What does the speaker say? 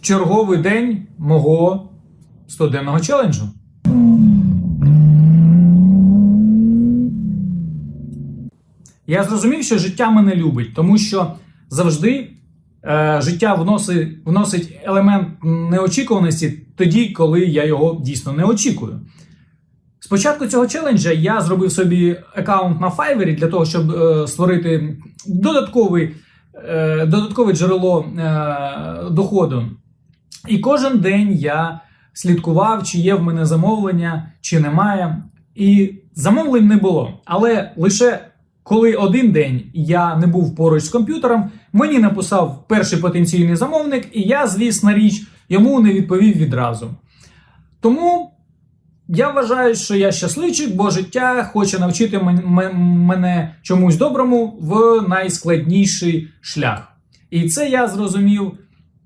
черговий день мого 100-денного челенджу. Я зрозумів, що життя мене любить, тому що завжди е, життя вносить, вносить елемент неочікуваності тоді, коли я його дійсно не очікую. Спочатку цього челенджа я зробив собі аккаунт на Fiverr для того, щоб е, створити додатковий, е, додаткове джерело е, доходу. І кожен день я слідкував, чи є в мене замовлення, чи немає. І замовлень не було. Але лише коли один день я не був поруч з комп'ютером, мені написав перший потенційний замовник, і я, звісно річ, йому не відповів відразу. Тому я вважаю, що я щасливчик, бо життя хоче навчити мен- мен- мене чомусь доброму в найскладніший шлях. І це я зрозумів